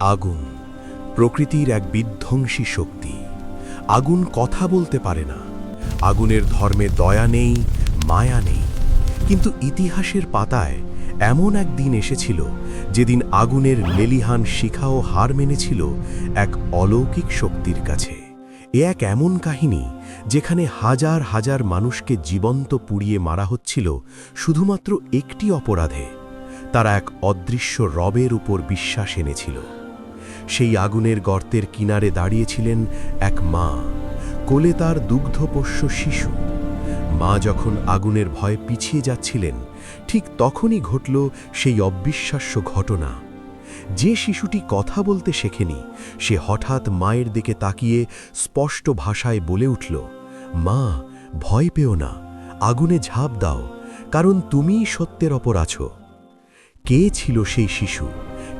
আগুন, প্রকৃতির এক বিধ্বংসী শক্তি। আগুন কথা বলতে পারে না। আগুনের ধর্মে দয়া নেই, মায়া নেই। কিন্তু ইতিহাসের পাতায় এমন এক দিন এসেছিল, যেদিন আগুনের লেলিহান শিখাও হার মেনেছিল এক অলৌকিক শক্তির কাছে। এ এক এমন কাহিনী, যেখানে হাজার হাজার মানুষকে জীবন্ত পুড়িয়ে মারা হচ্ছিল শুধুমাত্র একটি অপরাধে। তারা এক অদৃশ্য রবের উপর বিশ্বাস এনেছিল। সেই আগুনের গর্তের কিনারে দাঁড়িয়েছিলেন এক মা। কোলে তার দুগ্ধপোষ্য শিশু। মা যখন আগুনের ভয়ে পিছিয়ে যাচ্ছিলেন, ঠিক তখনই ঘটল সেই অবিশ্বাস্য ঘটনা। যে শিশুটি কথা বলতে শেখেনি, সে হঠাৎ মায়ের দিকে তাকিয়ে স্পষ্ট ভাষায় বলে উঠল, মা, ভয় পেও না, আগুনে ঝাঁপ দাও, কারণ তুমিই সত্যের অপর আছো। কে ছিল সেই শিশু?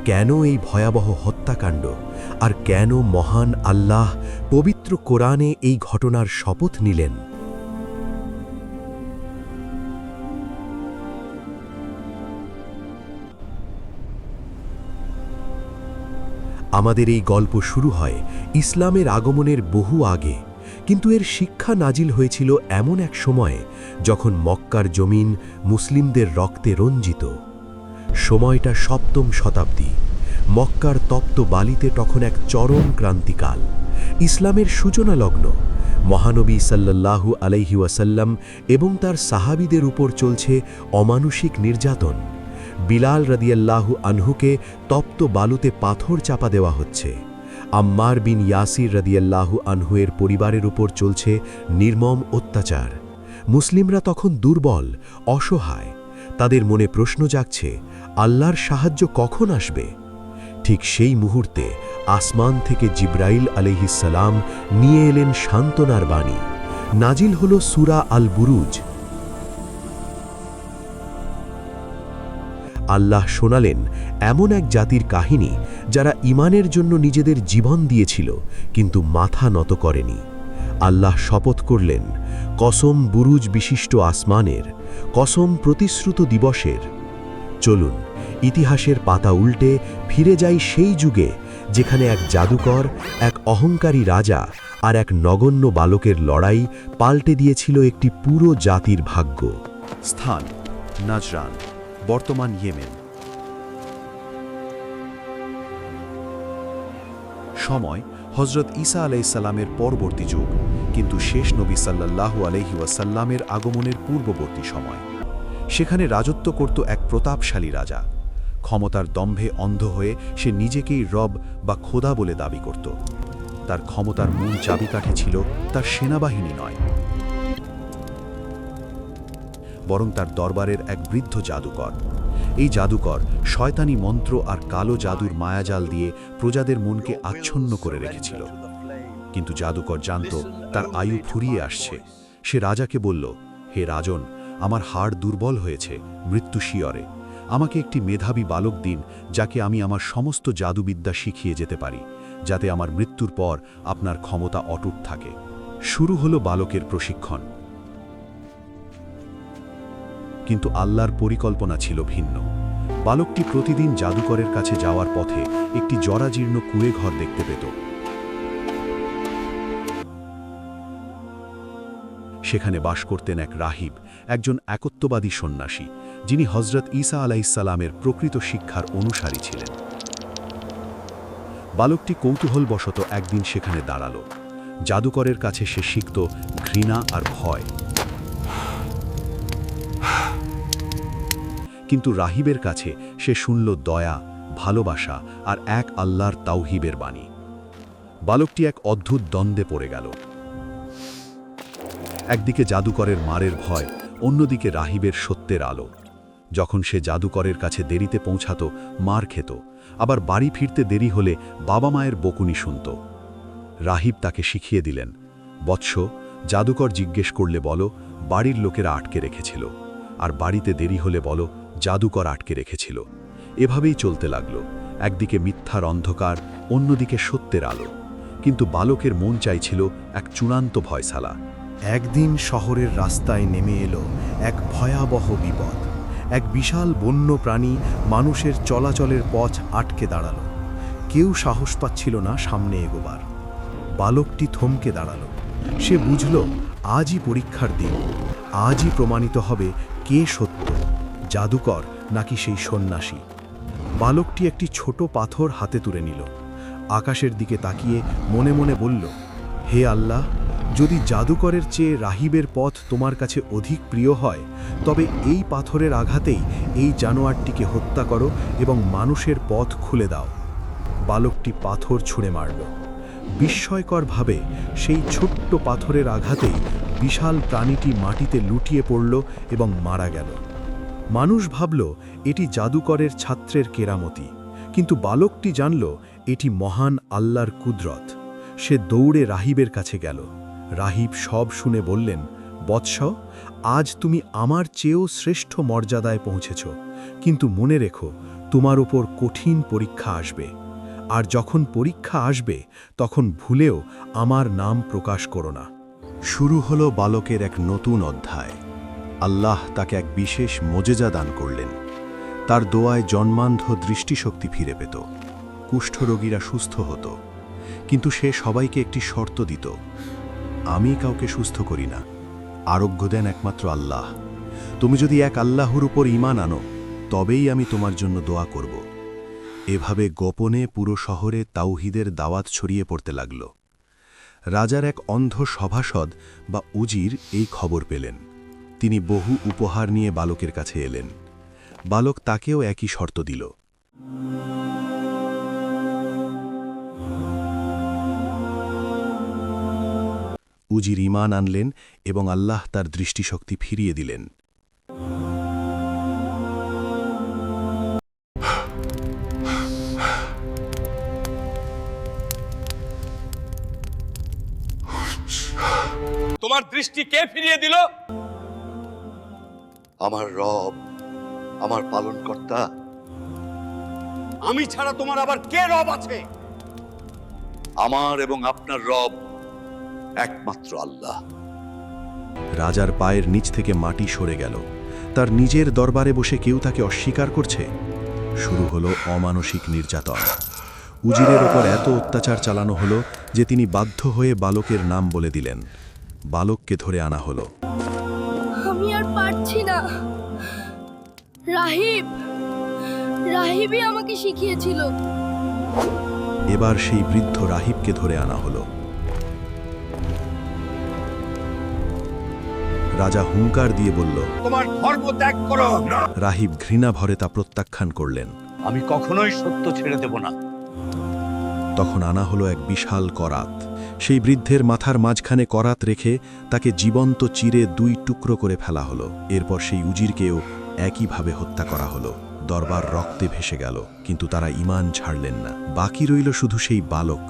কেন এই ভয়াবহ হত্যাকাণ্ড? আর কেন মহান আল্লাহ পবিত্র কোরআনে এই ঘটনার শপথ নিলেন? আমাদের এই গল্প শুরু হয় ইসলামের আগমনের বহু আগে। কিন্তু এর শিক্ষা নাজিল হয়েছিল এমন এক সময়ে যখন মক্কার জমিন মুসলিমদের রক্তে রঞ্জিত। সময়টা সপ্তম শতাব্দী। মক্কার তপ্ত বালিতে তখন এক চরম ক্রান্তিকাল। ইসলামের সূচনা লগ্ন মহানবী সাল্লাল্লাহু আলাইহি ওয়াসাল্লাম এবং তার সাহাবিদের উপর চলছে অমানুষিক নির্যাতন। বিলাল রাদিয়াল্লাহু আনহুকে তপ্ত বালুতে পাথর চাপা দেওয়া হচ্ছে। আম্মার বিন ইয়াসির রাদিয়াল্লাহু আনহুয়ের পরিবারের উপর চলছে নির্মম অত্যাচার। মুসলিমরা তখন দুর্বল, অসহায় তাদের মনে প্রশ্ন জাগছে, আল্লাহর সাহায্য কখন আসবে? ঠিক সেই মুহূর্তে আসমান থেকে জিব্রাইল আলহিসাল্লাম নিয়ে এলেন সান্ত্বনার বাণী। নাজিল হল সুরা আল বুরুজ আল্লাহ শোনালেন, এমন এক জাতির কাহিনী যারা ইমানের জন্য নিজেদের জীবন দিয়েছিল, কিন্তু মাথা নত করেনি। আল্লাহ শপথ করলেন, কসম বুরুজ বিশিষ্ট আসমানের, কসম প্রতিশ্রুত দিবসের। চলুন, ইতিহাসের পাতা উল্টে ফিরে যাই সেই যুগে, যেখানে এক জাদুকর, এক অহংকারী রাজা আর এক নগণ্য বালকের লড়াই পাল্টে দিয়েছিল একটি পুরো জাতির ভাগ্য। স্থান, নাজরান, বর্তমান ইয়েমেন। সময় হজরত ঈসা আলাইসাল্লামের পরবর্তী যুগ, কিন্তু শেষ নবী সাল্লাল্লাহু আলহি ওয়াসাল্লামের আগমনের পূর্ববর্তী সময়। সেখানে রাজত্ব করত এক প্রতাপশালী রাজা। ক্ষমতার দম্ভে অন্ধ হয়ে সে নিজেকেই রব বা খোদা বলে দাবি করত। তার ক্ষমতার মূল চাবিকাঠি ছিল তার সেনাবাহিনী নয়। বরং তার দরবারের এক বৃদ্ধ জাদুকর। এই জাদুকর শয়তানি মন্ত্র আর কালো জাদুর মায়াজাল দিয়ে প্রজাদের মনকে আচ্ছন্ন করে রেখেছিল। কিন্তু জাদুকর জানত তার আয়ু ফুরিয়ে আসছে। সে রাজাকে বলল, হে রাজন, আমার হাড় দুর্বল হয়েছে, মৃত্যু শিয়রে। আমাকে একটি মেধাবী বালক দিন, যাকে আমি আমার সমস্ত জাদুবিদ্যা শিখিয়ে যেতে পারি, যাতে আমার মৃত্যুর পর আপনার ক্ষমতা অটুট থাকে। শুরু হলো বালকের প্রশিক্ষণ। কিন্তু আল্লাহর পরিকল্পনা ছিল ভিন্ন। বালকটি প্রতিদিন জাদুকরের কাছে যাওয়ার পথে একটি জরাজীর্ণ কুয়ে ঘর দেখতে পেত। সেখানে বাস করতেন এক রাহিব, একজন একত্ববাদী সন্ন্যাসী, যিনি হজরত ঈসা আলাইসাল্লামের প্রকৃত শিক্ষার অনুসারী ছিলেন। বালকটি কৌতূহলবশত একদিন সেখানে দাঁড়াল। জাদুকরের কাছে সে শিখত ঘৃণা আর ভয়। কিন্তু রাহিবের কাছে সে শুনল দয়া, ভালোবাসা আর এক আল্লাহর তাওহিবের বাণী। বালকটি এক অদ্ভুত দ্বন্দ্বে পড়ে গেল। একদিকে জাদুকরের মারের ভয়, অন্যদিকে রাহিবের সত্যের আলো। যখন সে জাদুকরের কাছে দেরিতে পৌঁছাত, মার খেত। আবার বাড়ি ফিরতে দেরি হলে বাবা মায়ের বকুনি শুনত। রাহিব তাকে শিখিয়ে দিলেন, বৎস, জাদুকর জিজ্ঞেস করলে বলো, বাড়ির লোকেরা আটকে রেখেছিল। আর বাড়িতে দেরি হলে বলো জাদুকর আটকে রেখেছিল। এভাবেই চলতে লাগল। একদিকে মিথ্যার অন্ধকার, অন্যদিকে সত্যের আলো। কিন্তু বালকের মন চাইছিল এক চূড়ান্ত ভয়সালা একদিন শহরের রাস্তায় নেমে এলো এক ভয়াবহ বিপদ। এক বিশাল বন্য প্রাণী মানুষের চলাচলের পথ আটকে দাঁড়াল। কেউ সাহস পাচ্ছিল না সামনে এগোবার। বালকটি থমকে দাঁড়াল। সে বুঝল, আজই পরীক্ষার দিন। আজই প্রমাণিত হবে কে সত্য। জাদুকর নাকি সেই সন্ন্যাসী। বালকটি একটি ছোট পাথর হাতে তুলে নিল। আকাশের দিকে তাকিয়ে মনে মনে বলল, হে আল্লাহ, যদি জাদুকরের চেয়ে রাহিবের পথ তোমার কাছে অধিক প্রিয় হয়, তবে এই পাথরের আঘাতেই এই জানোয়ারটিকে হত্যা করো এবং মানুষের পথ খুলে দাও। বালকটি পাথর ছুঁড়ে মারল। বিস্ময়করভাবে সেই ছোট্ট পাথরের আঘাতেই বিশাল প্রাণীটি মাটিতে লুটিয়ে পড়ল এবং মারা গেল। মানুষ ভাবল, এটি জাদুকরের ছাত্রের কেরামতি। কিন্তু বালকটি জানল, এটি মহান আল্লাহর কুদরত। সে দৌড়ে রাহিবের কাছে গেল। রাহিব সব শুনে বললেন, বৎস, আজ তুমি আমার চেয়েও শ্রেষ্ঠ মর্যাদায় পৌঁছেছ। কিন্তু মনে রেখো, তোমার ওপর কঠিন পরীক্ষা আসবে। আর যখন পরীক্ষা আসবে, তখন ভুলেও আমার নাম প্রকাশ করো না। শুরু হলো বালকের এক নতুন অধ্যায়। আল্লাহ তাকে এক বিশেষ মজেজা দান করলেন। তার দোয়ায় জন্মান্ধ দৃষ্টিশক্তি ফিরে পেত। কুষ্ঠরোগীরা সুস্থ হতো। কিন্তু সে সবাইকে একটি শর্ত দিত, আমি কাউকে সুস্থ করি না। আরোগ্য দেন একমাত্র আল্লাহ। তুমি যদি এক আল্লাহর উপর ইমান আনো, তবেই আমি তোমার জন্য দোয়া করব। এভাবে গোপনে পুরো শহরে তাওহিদের দাওয়াত ছড়িয়ে পড়তে লাগল। রাজার এক অন্ধ সভাসদ বা উজির এই খবর পেলেন। তিনি বহু উপহার নিয়ে বালকের কাছে এলেন। বালক তাকেও একই শর্ত দিল। উজির ইমান আনলেন এবং আল্লাহ তার দৃষ্টিশক্তি ফিরিয়ে দিলেন। তোমার দৃষ্টি কে ফিরিয়ে দিল? আমার রব আমার পালনকর্তা। আমি ছাড়া তোমার আবার কে রব আছে? আমার এবং আপনার রব একমাত্র আল্লাহ। রাজার পায়ের নিচ থেকে মাটি সরে গেল। তার নিজের দরবারে বসে কেউ তাকে অস্বীকার করছে? শুরু হলো অমানসিক নির্যাতন। উজিরের ওপর এত অত্যাচার চালানো হলো যে তিনি বাধ্য হয়ে বালকের নাম বলে দিলেন। বালককে ধরে আনা হলো। আমি আর পারছি না। রাহিব রাহিবই আমাকে শিখিয়েছিল। এবার সেই বৃদ্ধ রাহিবকে ধরে আনা হলো। রাজা হুঙ্কার দিয়ে বলল তোমার ধর্ম ত্যাগ করো। রাহিব ঘৃণা ভরে তা প্রত্যাখ্যান করলেন। আমি কখনোই সত্য ছেড়ে দেব না। তখন আনা হলো এক বিশাল করাত। সেই বৃদ্ধের মাথার মাঝখানে করাত রেখে তাকে জীবন্ত চিরে দুই টুকরো করে ফেলা হলো। এরপর সেই উজিরকেও একইভাবে হত্যা করা হলো। দরবার রক্তে ভেসে গেল, কিন্তু তারা ইমান ছাড়লেন না। বাকি রইল শুধু সেই বালক।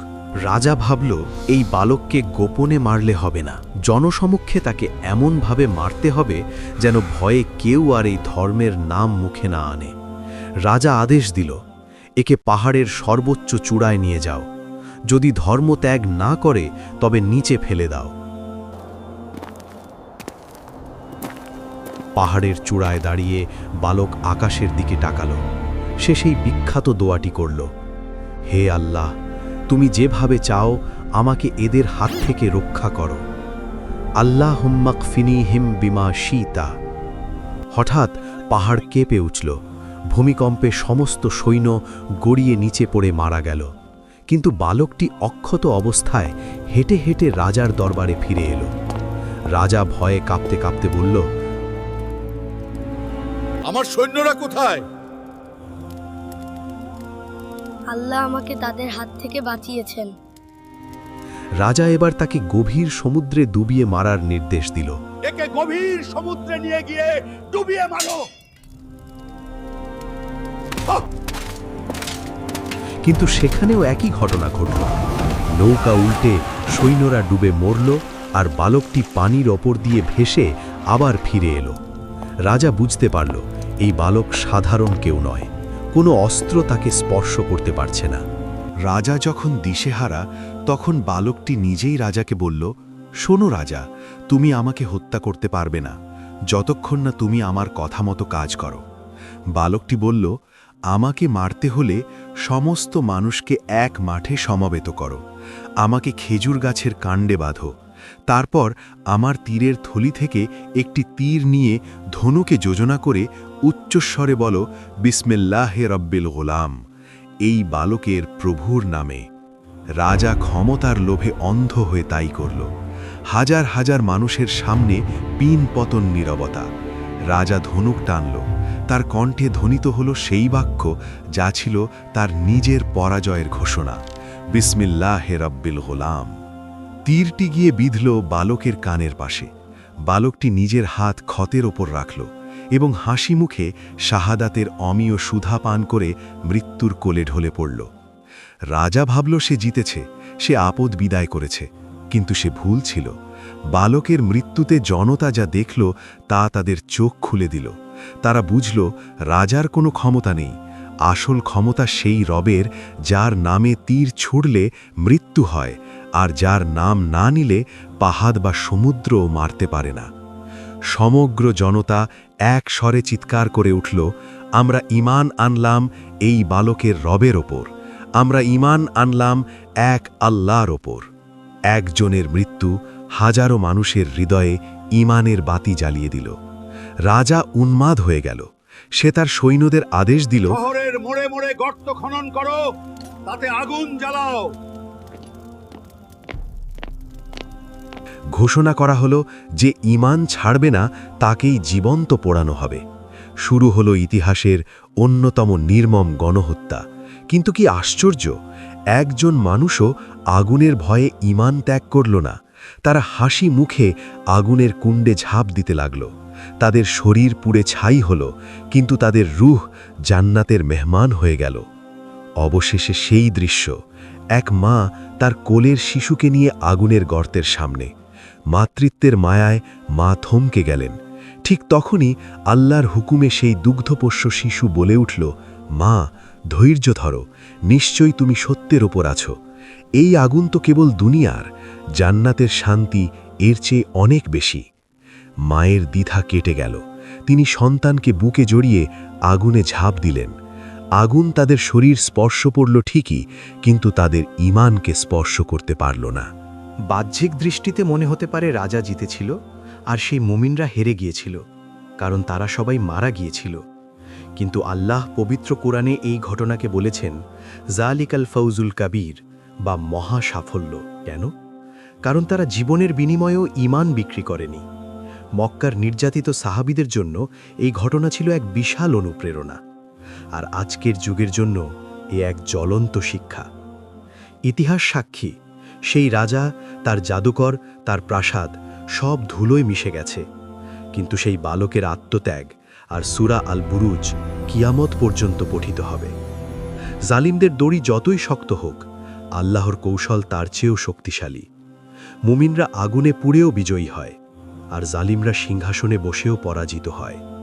রাজা ভাবল, এই বালককে গোপনে মারলে হবে না। জনসমক্ষে তাকে এমনভাবে মারতে হবে যেন ভয়ে কেউ আর এই ধর্মের নাম মুখে না আনে। রাজা আদেশ দিল, একে পাহাড়ের সর্বোচ্চ চূড়ায় নিয়ে যাও। যদি ধর্ম ত্যাগ না করে, তবে নিচে ফেলে দাও। পাহাড়ের চূড়ায় দাঁড়িয়ে বালক আকাশের দিকে তাকালো। সে সেই বিখ্যাত দোয়াটি করল, হে আল্লাহ, তুমি যেভাবে চাও, আমাকে এদের হাত থেকে রক্ষা করো। আল্লাহ হুম্মাক ফিনি হিম বিমা শীতা। হঠাৎ পাহাড় কেঁপে উঠল, ভূমিকম্পে সমস্ত সৈন্য গড়িয়ে নিচে পড়ে মারা গেল। কিন্তু বালকটি অক্ষত অবস্থায় হেঁটে হেঁটে রাজার দরবারে ফিরে এলো। রাজা ভয়ে কাঁপতে কাঁপতে বলল আমার সৈন্যরা কোথায়? আল্লাহ আমাকে তাদের হাত থেকে বাঁচিয়েছেন। রাজা এবার তাকে গভীর সমুদ্রে ডুবিয়ে মারার নির্দেশ দিল। একে গভীর সমুদ্রে নিয়ে গিয়ে ডুবিয়ে মারো। কিন্তু সেখানেও একই ঘটনা ঘটল। নৌকা উল্টে সৈন্যরা ডুবে মরল আর বালকটি পানির ওপর দিয়ে ভেসে আবার ফিরে এলো। রাজা বুঝতে পারল, এই বালক সাধারণ কেউ নয়, কোনো অস্ত্র তাকে স্পর্শ করতে পারছে না। রাজা যখন দিশেহারা, তখন বালকটি নিজেই রাজাকে বলল, শোনো রাজা, তুমি আমাকে হত্যা করতে পারবে না, যতক্ষণ না তুমি আমার কথা মতো কাজ করো। বালকটি বলল আমাকে মারতে হলে সমস্ত মানুষকে এক মাঠে সমবেত করো। আমাকে খেজুর গাছের কাণ্ডে বাঁধো। তারপর আমার তীরের থলি থেকে একটি তীর নিয়ে ধনুকে যোজনা করে উচ্চস্বরে বলো, বিসমিল্লাহে রব্বিল গোলাম, এই বালকের প্রভুর নামে। রাজা ক্ষমতার লোভে অন্ধ হয়ে তাই করল। হাজার হাজার মানুষের সামনে পিন পতন নীরবতা। রাজা ধনুক টানল। তার কণ্ঠে ধ্বনিত হল সেই বাক্য যা ছিল তার নিজের পরাজয়ের ঘোষণা। বিসমিল্লাহ রব্বিল গোলাম। তীরটি গিয়ে বিঁধল বালকের কানের পাশে। বালকটি নিজের হাত ক্ষতের ওপর রাখল এবং হাসি মুখে শাহাদাতের অমীয় সুধা পান করে মৃত্যুর কোলে ঢলে পড়ল। রাজা ভাবল সে জিতেছে, সে আপদ বিদায় করেছে, কিন্তু সে ভুল ছিল। বালকের মৃত্যুতে জনতা যা দেখল তা তাদের চোখ খুলে দিল। তারা বুঝল, রাজার কোনো ক্ষমতা নেই। আসল ক্ষমতা সেই রবের, যার নামে তীর ছুড়লে মৃত্যু হয়, আর যার নাম না নিলে পাহাড় বা সমুদ্রও মারতে পারে না। সমগ্র জনতা এক স্বরে চিৎকার করে উঠল, আমরা ইমান আনলাম এই বালকের রবের ওপর। আমরা ইমান আনলাম এক আল্লাহর ওপর। একজনের মৃত্যু হাজারো মানুষের হৃদয়ে ইমানের বাতি জ্বালিয়ে দিল। রাজা উন্মাদ হয়ে গেল। সে তার সৈন্যদের আদেশ দিল শহরের মোড়ে মোড়ে গর্ত খনন করো তাতে আগুন জ্বালাও। ঘোষণা করা হলো যে ইমান ছাড়বে না তাকেই জীবন্ত পোড়ানো হবে। শুরু হলো ইতিহাসের অন্যতম নির্মম গণহত্যা। কিন্তু কি আশ্চর্য একজন মানুষও আগুনের ভয়ে ইমান ত্যাগ করল না। তারা হাসি মুখে আগুনের কুণ্ডে ঝাঁপ দিতে লাগল। তাদের শরীর পুড়ে ছাই হল, কিন্তু তাদের রুহ জান্নাতের মেহমান হয়ে গেল। অবশেষে সেই দৃশ্য, এক মা তার কোলের শিশুকে নিয়ে আগুনের গর্তের সামনে, মাতৃত্বের মায়ায় মা থমকে গেলেন। ঠিক তখনই আল্লাহর হুকুমে সেই দুগ্ধপোষ্য শিশু বলে উঠল, মা, ধৈর্য ধরো, নিশ্চয়ই তুমি সত্যের ওপর আছো। এই আগুন তো কেবল দুনিয়ার, জান্নাতের শান্তি এর চেয়ে অনেক বেশি। মায়ের দ্বিধা কেটে গেল। তিনি সন্তানকে বুকে জড়িয়ে আগুনে ঝাঁপ দিলেন। আগুন তাদের শরীর স্পর্শ পড়ল ঠিকই, কিন্তু তাদের ইমানকে স্পর্শ করতে পারল না। বাহ্যিক দৃষ্টিতে মনে হতে পারে রাজা জিতেছিল আর সেই মুমিনরা হেরে গিয়েছিল, কারণ তারা সবাই মারা গিয়েছিল। কিন্তু আল্লাহ পবিত্র কোরআনে এই ঘটনাকে বলেছেন, জালিকাল ফৌজুল কাবির বা মহা সাফল্য। কেন? কারণ তারা জীবনের বিনিময়েও ইমান বিক্রি করেনি। মক্কার নির্যাতিত সাহাবিদের জন্য এই ঘটনা ছিল এক বিশাল অনুপ্রেরণা। আর আজকের যুগের জন্য এ এক জ্বলন্ত শিক্ষা। ইতিহাস সাক্ষী, সেই রাজা, তার জাদুকর, তার প্রাসাদ সব ধুলোয় মিশে গেছে। কিন্তু সেই বালকের আত্মত্যাগ আর সুরা আল বুরুজ কিয়ামত পর্যন্ত পঠিত হবে। জালিমদের দড়ি যতই শক্ত হোক, আল্লাহর কৌশল তার চেয়েও শক্তিশালী। মুমিনরা আগুনে পুড়েও বিজয়ী হয়। আর জালিমরা সিংহাসনে বসেও পরাজিত হয়।